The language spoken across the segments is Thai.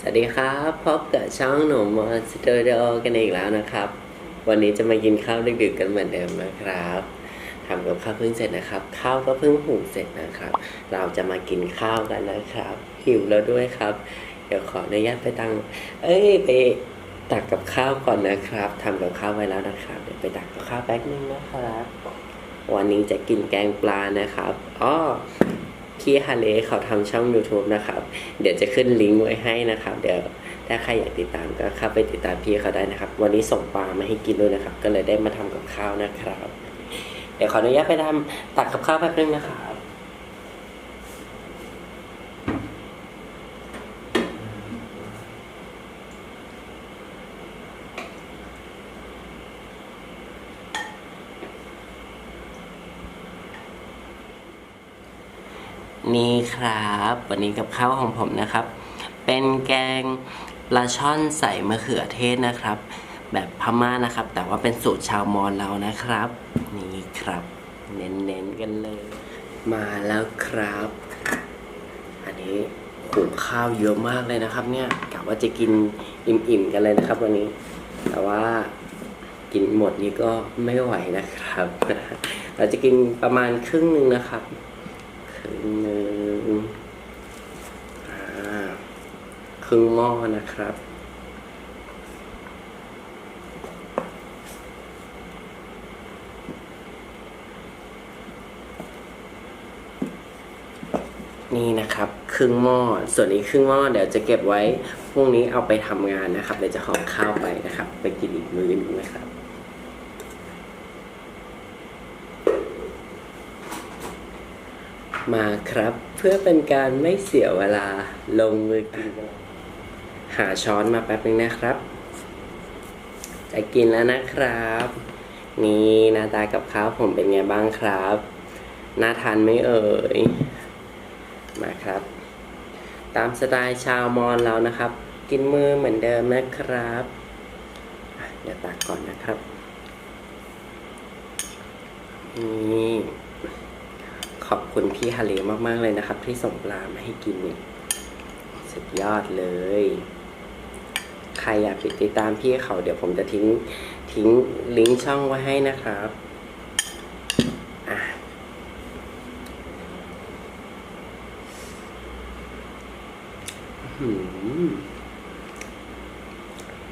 สวัสดีครับพบกับช่องหนุ่มมอสตูดิโอกันอีกแล้วนะครับ วันนี้จะมากินข้าวดึกๆกันเหมือนเดิมนะครับทำกับข้าวเพิ่งเสร็จนะครับ ข้าวก็เพิ่งหุงเสร็จนะครับ เราจะมากินข้าวกันนะครับหิวแล้วด้วยครับ เดี๋ยวขออนุญาตไปตังเอ้ยไปตักกับข้าวก่อนนะครับทำกับข้าวไว้แล้วนะครับเดี๋ยวไปตักกับข้าวแป๊บนึงนะครับ วันนี้จะกินแกงปลานะครับอ้อ พี่ฮาเลเขาทำช่อง YouTube นะครับ เดี๋ยวจะขึ้นลิงก์ไว้ให้นะครับ เดี๋ยวถ้าใครอยากติดตามก็เข้าไปติดตามพี่เขาได้นะครับ วันนี้ส่งปลามาให้กินด้วยนะครับ ก็เลยได้มาทำกับข้าวนะครับ เดี๋ยวขออนุญาตไปทำตักกับข้าวแป๊บนึงนะครับ นี่ ครับ วันนี้กับข้าวของผมนะครับ เป็นแกงปลาช่อนใส่มะเขือเทศนะครับ แบบพม่านะครับ แต่ว่าเป็นสูตรชาวมอญเรานะครับ นี่ครับ เน้นๆกันเลย มาแล้วครับ อันนี้หุงข้าวเยอะมากเลยนะครับ เนี่ยกะว่าจะกินอิ่มๆกันเลยนะครับ วันนี้ แต่ว่ากินหมดนี้ก็ไม่ไหวนะครับ เราจะกินประมาณครึ่งหนึ่งนะครับ ครึ่งหนึ่ง ครึ่งหม้อนะครับ นี่นะครับ ครึ่งหม้อส่วนอีกครึ่งหม้อเดี๋ยวจะเก็บไว้พรุ่งนี้เอาไปทำงานนะครับเดี๋ยวจะห่อข้าวไปนะครับ ไปกินอีกมื้อหนึงนะครับ มาครับ เพื่อเป็นการไม่เสียเวลาลงมือกินหาช้อนมาแป๊บนึงนะครับ จะกินแล้วนะครับ นี่หน้าตากับข้าวผมเป็นไงบ้างครับน่าทานไหม่เอ่ยมาครับ ตามสไตล์ชาวมอญเรานะครับ กินมือเหมือนเดิมนะครับเดี๋ยวตักก่อนนะครับนี่ ขอบคุณพี่ฮาเลมากๆเลยนะครับ ที่ส่งปลามาให้กินเนี่ยสุดยอดเลย ใครอยากติดตามพี่เขาเดี๋ยวผมจะทิ้งทิ้งลิงก์ช่องไว้ให้นะครับอะอื้อหือ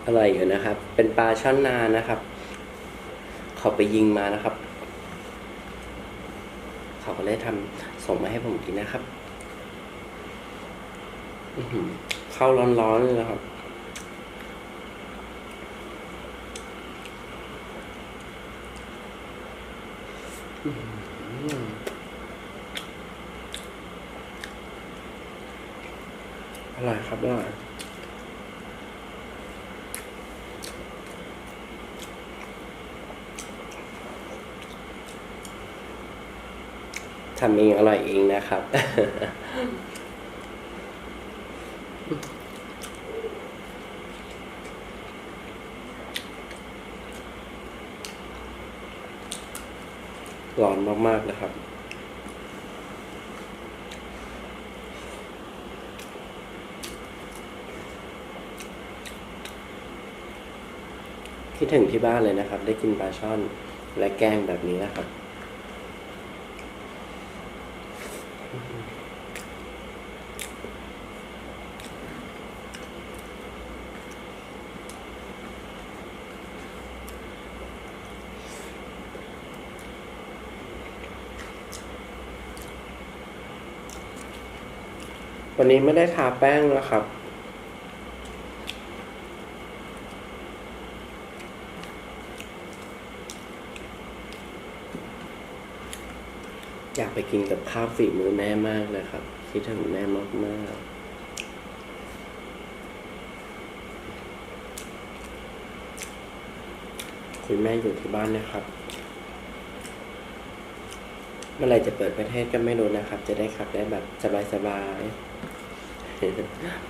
อร่อยอยู่นะครับ เป็นปลาช่อนนานะครับเขาไปยิงมานะครับ เขาก็เลยทำส่งมาให้ผมกินนะครับอื้อหือข้าวร้อนๆเลยนะครับอร่อยครับอร่อย ทำเองอร่อยเองนะครับ ร้อนมาก ๆ นะครับคิดถึงที่บ้านเลยนะครับ ได้กินปลาช่อนและแกงแบบนี้นะครับ วันนี้ไม่ได้ทาแป้งนะครับ อยากไปกินกับข้าวฝีมือแม่มากเลยครับ คิดถึงแม่มากมากๆคุณแม่อยู่ที่บ้านนะครับ เมื่อไรจะเปิดประเทศก็ไม่รู้นะครับ จะได้ขับได้แบบสบาย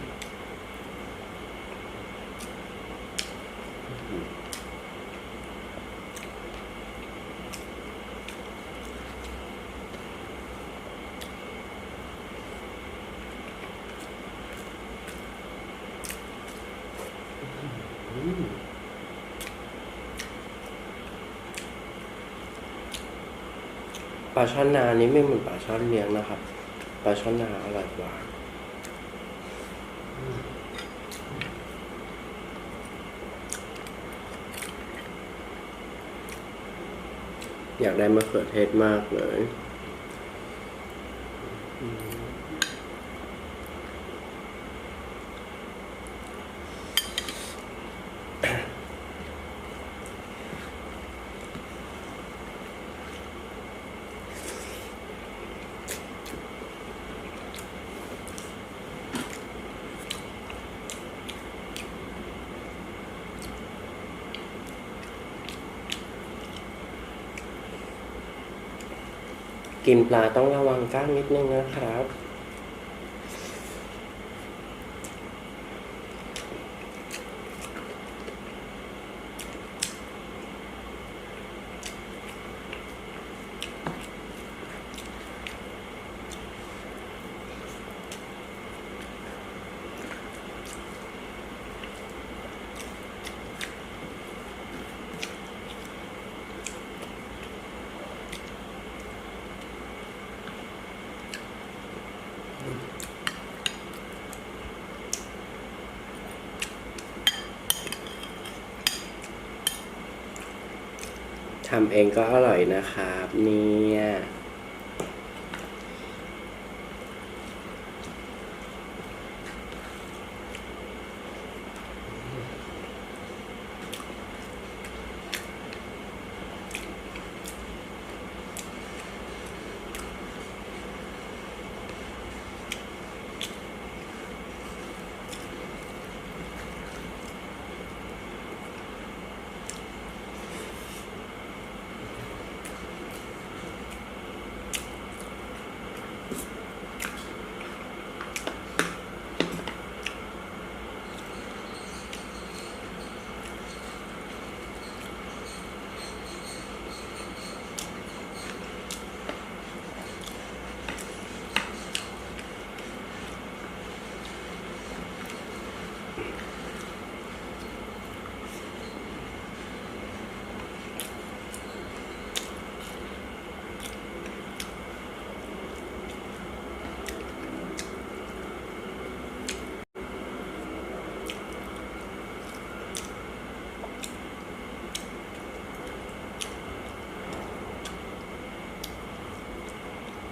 ๆ ปลาช่อนนานี้ไม่เหมือนปลาช่อนเลี้ยงนะครับ ปลาช่อนนาอร่อยกว่าอยากได้มะเขือเทศมากเลย กินปลาต้องระวังกล้างนิดนึงนะครับ ทำเองก็อร่อยนะครับเนี่ย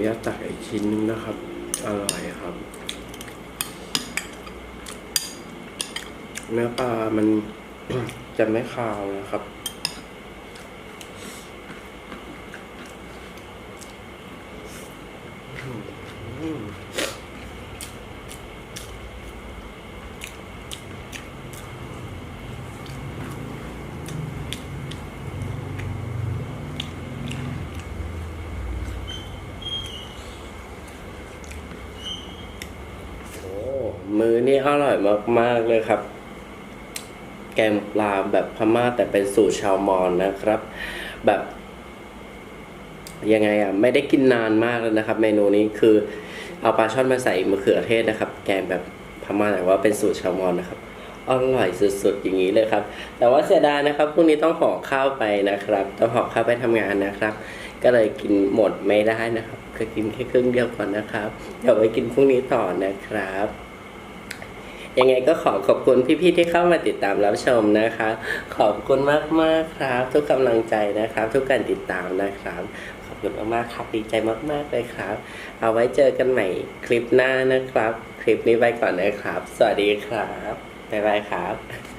นุญาตตักอีกชิ้นนึงนะครับ อร่อยครับ เนื้อปลามันจะไม่คาวนะครับ โอ้มือ นี่อร่อยมากๆเลยครับ แกงปลาแบบพม่าแต่เป็นสูตรชาวมอญนะครับ แบบยังไงอะไม่ได้กินนานมากแล้วนะครับ เมนูนี้คือเอาปลาช่อนมาใส่มะเขือเทศนะครับ แกงแบบพม่าแต่ว่าเป็นสูตรชาวมอญนะครับอร่อยสุดๆอย่างนี้เลยครับ แต่ว่าเสียดายนะครับพรุ่งนี้ต้องห่อข้าวไปนะครับ ต้องห่อข้าวไปทำงานนะครับ ก็เลยกินหมดไม่ได้นะครับก็กินแค่ครึ่งเดียวก่อนนะครับ เดี๋ยวไว้กินพรุ่งนี้ต่อนะครับ ยังไงก็ขอขอบคุณพี่ๆที่เข้ามาติดตามรับชมนะคะ ขอบคุณมากๆครับ ทุกกำลังใจนะครับ ทุกการติดตามนะครับ ขอบคุณมากๆครับดีใจมากๆเลยครับ เอาไว้เจอกันใหม่คลิปหน้านะครับ คลิปนี้ไปก่อนนะครับ สวัสดีครับบ๊ายบายครับ